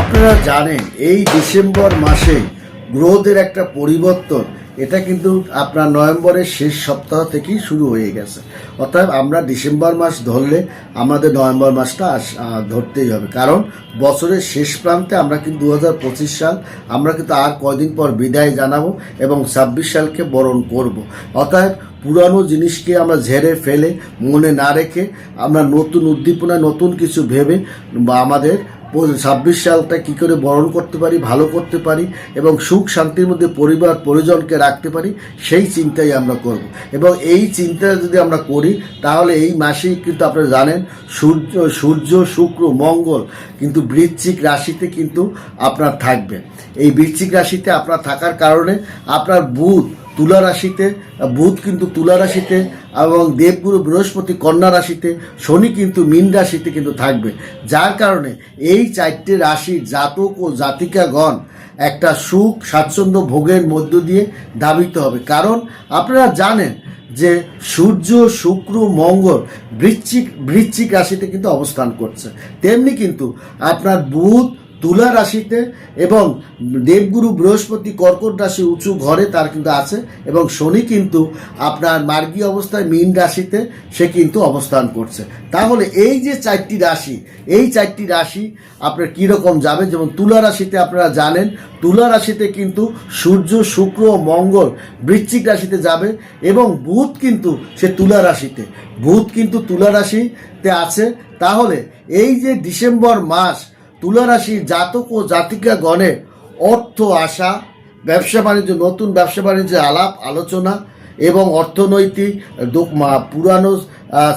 আপনারা জানেন, এই ডিসেম্বর মাসে গ্রহদের একটা পরিবর্তন, এটা কিন্তু আপনার নভেম্বরের শেষ সপ্তাহ থেকেই শুরু হয়ে গেছে। অর্থাৎ আমরা ডিসেম্বর মাস ধরলে আমাদের নভেম্বর মাসটা ধরতেই হবে। কারণ বছরের শেষ প্রান্তে আমরা কিন্তু দু হাজার পঁচিশ সাল, আমরা কিন্তু আর কয়দিন পর বিদায় জানাব এবং ছাব্বিশ সালকে বরণ করব। অর্থাৎ পুরানো জিনিসকে আমরা ঝেড়ে ফেলে মনে না রেখে আমরা নতুন উদ্দীপনা নতুন কিছু ভেবে বা আমাদের ছাব্বিশ সালটা কি করে বরণ করতে পারি, ভালো করতে পারি, এবং সুখ শান্তির মধ্যে পরিবার, পরিজনকে রাখতে পারি, সেই চিন্তাই আমরা করব। এবং এই চিন্তা যদি আমরা করি, তাহলে এই মাসেই কিন্তু আপনারা জানেন, সূর্য সূর্য, শুক্র, মঙ্গল কিন্তু বৃশ্চিক রাশিতে কিন্তু আপনার থাকবে। এই বৃশ্চিক রাশিতে আপনার থাকার কারণে আপনার বুধ তুলা রাশিতে বুধ কিন্তু তুলা রাশিতে এবং দেবগুরু বৃহস্পতি কন্যা রাশিতে, শনি কিন্তু মীন রাশিতে কিন্তু থাকবে। যার কারণে এই চারটে রাশির জাতক ও জাতিকাগণ একটা সুখ, স্বাচ্ছন্দ্য, ভোগের মধ্য দিয়ে ধাবিত হবে। কারণ আপনারা জানেন যে সূর্য, শুক্র, মঙ্গল বৃশ্চিক বৃশ্চিক রাশিতে কিন্তু অবস্থান করছে। তেমনি কিন্তু আপনার বুধ তুলা রাশিতে এবং দেবগুরু বৃহস্পতি কর্কট রাশি উঁচু ঘরে তার কিন্তু আছে এবং শনি কিন্তু আপনার মার্গী অবস্থায় মীন রাশিতে সে কিন্তু অবস্থান করছে। তাহলে এই যে চারটি রাশি, এই চারটি রাশি আপনার কীরকম যাবে? যেমন তুলা রাশিতে আপনারা জানেন, তুলা রাশিতে কিন্তু সূর্য, শুক্র, মঙ্গল বৃশ্চিক রাশিতে যাবে এবং বুধ কিন্তু সে তুলা রাশিতে। বুধ কিন্তু তুলা রাশিতে আছে। তাহলে এই যে ডিসেম্বর মাস তুলা রাশির জাতক ও জাতিকা গণে অর্থ আশা, ব্যবসা বাণিজ্য, নতুন ব্যবসা বাণিজ্যের আলাপ, আলোচনা এবং অর্থনৈতিক পুরানো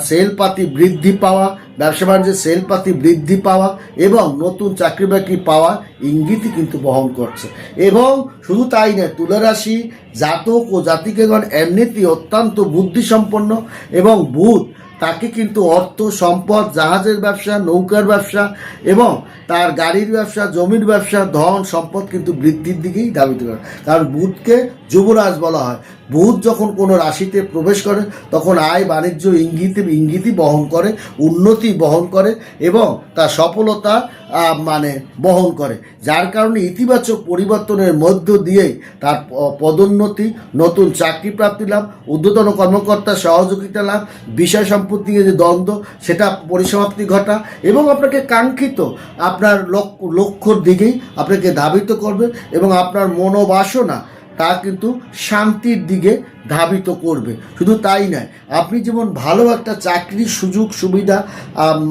সেলপাতি বৃদ্ধি পাওয়া, ব্যবসা বাণিজ্যের সেলপাতি বৃদ্ধি পাওয়া এবং নতুন চাকরি বাকরি পাওয়া ইঙ্গিতই কিন্তু বহন করছে। এবং শুধু তাই নয়, তুলারাশি জাতক ও জাতিকাগণ এমনিতেই অত্যন্ত বুদ্ধিসম্পন্ন এবং বুধ তাকে কিন্তু অর্থ, সম্পদ, জাহাজের ব্যবসা, নৌকার ব্যবসা এবং তার গাড়ির ব্যবসা, জমির ব্যবসা, ধন, সম্পদ কিন্তু বৃদ্ধির দিকেই ধাবিত করে। কারণ বুধকে যুবরাজ বলা হয়, বুধ যখন কোনো রাশিতে প্রবেশ করে, তখন আয়, বাণিজ্য, ইঙ্গিতে, ইঙ্গিতই বহন করে, উন্নতি বহন করে এবং তার সফলতা মানে বহন করে। যার কারণে ইতিবাচক পরিবর্তনের মধ্য দিয়েই তার পদোন্নতি, নতুন চাকরি প্রাপ্তি লাভ, ঊর্ধ্বতন কর্মকর্তার সহযোগিতা লাভ, বিষয় সম্পত্তি নিয়ে যে দ্বন্দ্ব, সেটা পরিসমাপ্তি ঘটা এবং আপনাকে কাঙ্ক্ষিত আপনার লক্ষ্য লক্ষ্যর দিকেই আপনাকে ধাবিত করবে এবং আপনার মনোবাসনা তা কিন্তু শান্তির দিকে ধাবিত করবে। শুধু তাই নয়, আপনি যেমন ভালো একটা চাকরির সুযোগ সুবিধা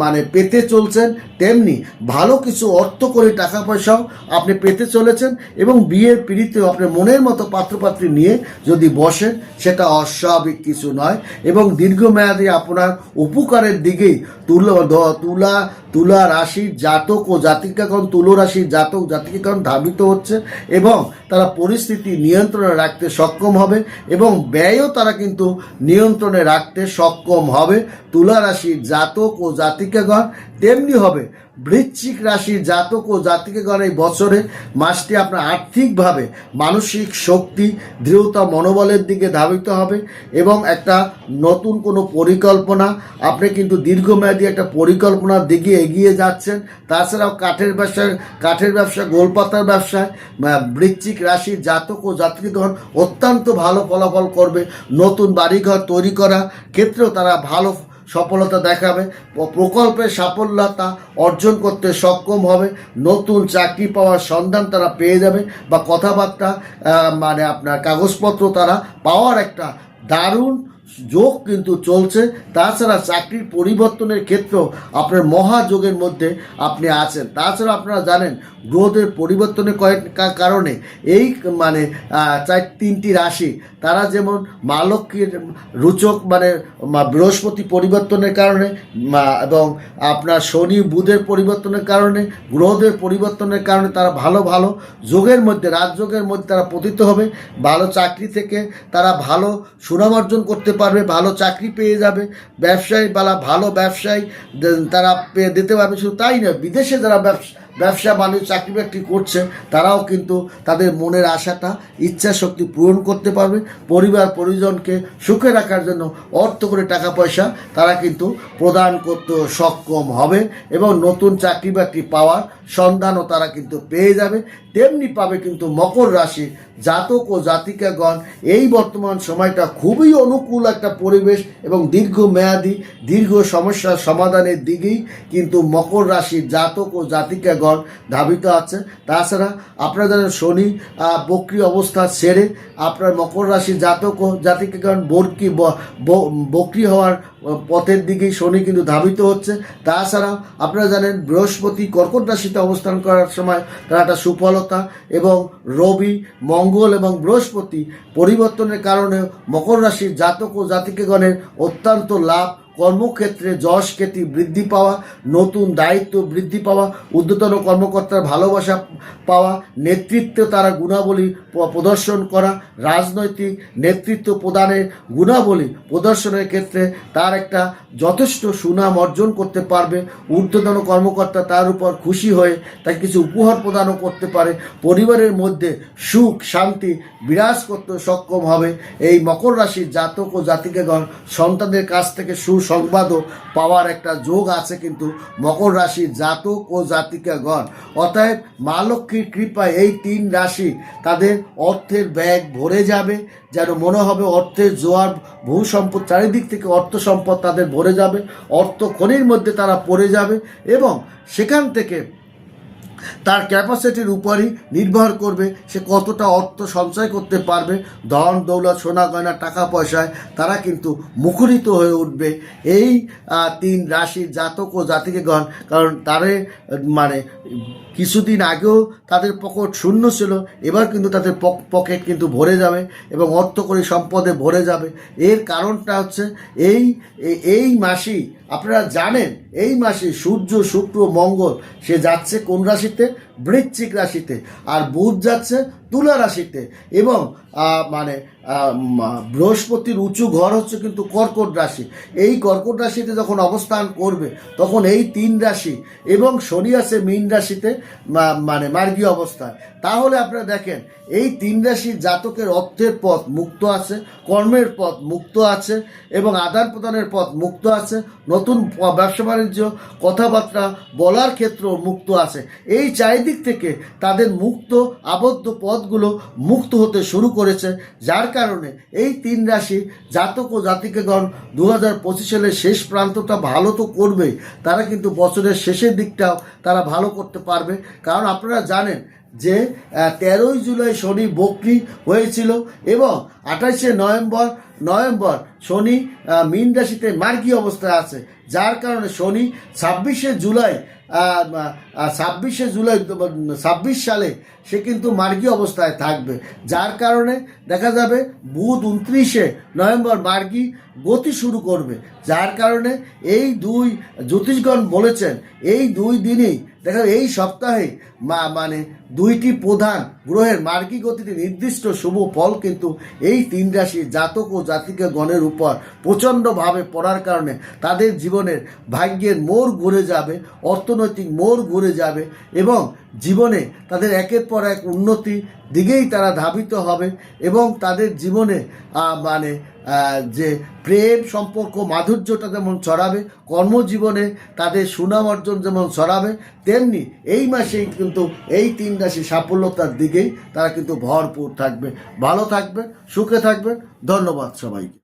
মানে পেতে চলছেন, তেমনি ভালো কিছু অর্থ করে টাকা পয়সাও আপনি পেতে চলেছেন এবং বিয়ের পিড়িতেও আপনার মনের মতো পাত্রপাত্রী নিয়ে যদি বসেন, সেটা অস্বাভাবিক কিছু নয় এবং দীর্ঘমেয়াদী আপনার উপকারের দিকেই তুলা তুলা তুলা রাশির জাতক ও জাতিকাগণ, তুলো রাশির জাতক, জাতিকাগণ ধাবিত হচ্ছে এবং তারা পরিস্থিতি নিয়ন্ত্রণে রাখতে সক্ষম হবে এবং ব্যয়ও তারা কিন্তু নিয়ন্ত্রণে রাখতে সক্ষম হবে। তুলা রাশির জাতক ও জাতিকাগণ তেমনি হবে। বৃশ্চিক রাশির জাতক ও জাতিকাগণ এই বছরে মাসটি আপনার আর্থিকভাবে, মানসিক শক্তি, দৃঢ়তা, মনোবলের দিকে ধাবিত হবে এবং একটা নতুন কোনো পরিকল্পনা, আপনি কিন্তু দীর্ঘমেয়াদী একটা পরিকল্পনার দিকে এগিয়ে যাচ্ছেন। তাছাড়াও কাঠের ব্যবসা কাঠের ব্যবসা, গোলপাতার ব্যবসায় বৃশ্চিক রাশির জাতক ও জাতিগণ অত্যন্ত ভালো ফলাফল করবে। নতুন বাড়িঘর তৈরি করা ক্ষেত্রেও তারা ভালো সফলতা দেখাবে। প্রকল্পের সাফল্যতা অর্জন করতে সক্ষম হবে। নতুন চাকরি পাওয়ার সন্ধান তারা পেয়ে যাবে বা কথাবার্তা মানে আপনার কাগজপত্র তারা পাওয়ার একটা দারুণ যোগ কিন্তু চলছে, তাছাড়া চাকরির পরিবর্তনের ক্ষেত্রেও আপনার মহাযোগের মধ্যে আপনি আছেন। তাছাড়া আপনারা জানেন, গ্রহদের পরিবর্তনের কয়েক কারণে এই মানে চার, তিনটি রাশি, তারা যেমন মা লক্ষ্মীর রুচক মানে বৃহস্পতি পরিবর্তনের কারণে এবং আপনার শনি বুধের পরিবর্তনের কারণে, গ্রহদের পরিবর্তনের কারণে তারা ভালো ভালো যোগের মধ্যে, রাজযোগের মধ্যে তারা পতিত হবে। ভালো চাকরি থেকে তারা ভালো সুনাম অর্জন করতে পারবে, ভালো চাকরি পেয়ে যাবে ব্যবসায়ী বালা ভালো ব্যবসায়ী তারা দিতে পারবে। শুধু তাই না বিদেশে যারা ব্যবসা ব্যবসা বাণিজ্য, চাকরি বাকরি করছে, তারাও কিন্তু তাদের মনের আশাটা, ইচ্ছা শক্তি পূরণ করতে পারবে। পরিবার, পরিজনকে সুখে রাখার জন্য অর্থ করে টাকা পয়সা তারা কিন্তু প্রদান করতে সক্ষম হবে এবং নতুন চাকরি বাকরি পাওয়ার সন্ধানও তারা কিন্তু পেয়ে যাবে। তেমনি পাবে কিন্তু মকর রাশি জাতক ও জাতিকাগণ। এই বর্তমান সময়টা খুবই অনুকূল একটা পরিবেশ এবং দীর্ঘ মেয়াদি দীর্ঘ সমস্যার সমাধানের দিকেই কিন্তু মকর রাশির জাতক ও জাতিকাগণ ধাবিত আছে। তাছাড়া আপনারা জানেন শনি বক্রি অবস্থা সেরে আপনার মকর রাশি জাতক ও জাতিকাগণ বর্কি বক্রি হওয়ার পথের দিকেই শনি কিন্তু ধাবিত হচ্ছে। তাছাড়াও আপনারা জানেন বৃহস্পতি কর্কট রাশিতে অবস্থান করার সময় তার একটা সুফলতা এবং রবি, মঙ্গল এবং বৃহস্পতি পরিবর্তনের কারণে মকর রাশির জাতক ও জাতিকেগণের অত্যন্ত লাভ কর্মক্ষেত্রে যশ খ্যাতি বৃদ্ধি পাওয়া, নতুন দায়িত্ব বৃদ্ধি পাওয়া, ঊর্ধ্বতন কর্মকর্তার ভালোবাসা পাওয়া, নেতৃত্বে তারা গুণাবলী প্রদর্শন করা, রাজনৈতিক নেতৃত্ব প্রদানের গুণাবলী প্রদর্শনের ক্ষেত্রে তার একটা যথেষ্ট সুনাম অর্জন করতে পারবে। ঊর্ধ্বতন কর্মকর্তা তার উপর খুশি হয়ে তাকে কিছু উপহার প্রদানও করতে পারে। পরিবারের মধ্যে সুখ, শান্তি বিরাজ করতে সক্ষম হবে। এই মকর রাশির জাতক ও জাতিকেগণ সন্তানদের কাছ থেকে সুসংবাদও পাওয়ার একটা যোগ আছে কিন্তু মকর রাশি জাতক ও জাতিকাগণ। অতএব মা লক্ষ্মীর কৃপায় এই তিন রাশি তাদের অর্থের ব্যাগ ভরে যাবে, যেন মনে হবে অর্থের জোয়ার ভূ সম্পদ চারিদিক থেকে অর্থ সম্পদ তাদের ভরে যাবে, অর্থ খনির মধ্যে তারা পড়ে যাবে এবং সেখান থেকে তার ক্যাপাসিটির উপরই নির্ভর করবে সে কতটা অর্থ সঞ্চয় করতে পারবে। ধন, দৌলত, সোনা গয়না, টাকা পয়সায় তারা কিন্তু মুখরিত হয়ে উঠবে। এই তিন রাশির জাতক ও জাতিকেগণ, কারণ তারে মানে কিছুদিন আগেও তাদের পকেট শূন্য ছিল, এবার কিন্তু তাদের পক- পকেট কিন্তু ভরে যাবে এবং অর্থ করে সম্পদে ভরে যাবে। এর কারণটা হচ্ছে এই এই মাসেই, আপনারা জানেন, এই মাসে সূর্য, শুক্র, মঙ্গল, সে যাচ্ছে কোন রাশিতে বৃশ্চিক রাশিতে। আর বুধ যাচ্ছে তুলা রাশিতে। এবং মানে বৃহস্পতির উঁচু ঘর হচ্ছে কিন্তু কর্কট রাশি। এই কর্কট রাশিতে যখন অবস্থান করবে, তখন এই তিন রাশি এবং শনি আছে মীন রাশিতে মানে মার্গীয় অবস্থায়। তাহলে আপনারা দেখেন, এই তিন রাশির জাতকের অর্থের পথ মুক্ত আছে, কর্মের পথ মুক্ত আছে, এবং আদান প্রদানের পথ মুক্ত আছে, নতুন ব্যবসা বাণিজ্য, কথাবার্তা বলার ক্ষেত্রেও মুক্ত আছে। এই চারিদিক থেকে তাদের মুক্ত, আবদ্ধ পথগুলো মুক্ত হতে শুরু করেছে, যার কারণে এই তিন রাশি জাতক ও জাতিকেগণ দু হাজার পঁচিশ সালের শেষ প্রান্তটা ভালো তো করবেই, তারা কিন্তু বছরের শেষের দিকটাও তারা ভালো করতে পারবে। কারণ আপনারা জানেন যে তেরোই জুলাই শনি বকরি হয়েছিল এবং আঠাশে নভেম্বর নভেম্বর শনি মীন রাশিতে মার্গী অবস্থায় আছে। যার কারণে শনি ছাব্বিশে জুলাই ছাব্বিশে জুলাই ছাব্বিশ সালে সে কিন্তু মার্গী অবস্থায় থাকবে। যার কারণে দেখা যাবে বুধ উনত্রিশে নভেম্বর মার্গী গতি শুরু করবে। যার কারণে এই দুই জ্যোতিষগণ বলেছেন, এই দুই দিনেই দেখা, এই সপ্তাহে মা মানে দুইটি প্রধান গ্রহের মার্গী গতিতে নির্দিষ্ট শুভ ফল কিন্তু এই তিন রাশি জাতক ও জাতিকা গণের উপর প্রচণ্ডভাবে পড়ার কারণে তাদের জীবনের ভাগ্যের মোড় ঘুরে যাবে, অর্থনৈতিক মোড় ঘুরে যাবে এবং জীবনে তাদের একের পর এক উন্নতি দিকেই তারা ধাবিত হবে এবং তাদের জীবনে মানে যে প্রেম সম্পর্ক, মাধুর্যটা যেমন ছড়াবে, কর্মজীবনে তাদের সুনাম অর্জন যেমন ছড়াবে, তেমনি এই মাসেই কিন্তু এই তিন রাশি সাফল্যতার দিকেই তারা কিন্তু ভরপুর থাকবে। ভালো থাকবে সুখে থাকবে ধন্যবাদ সবাইকে।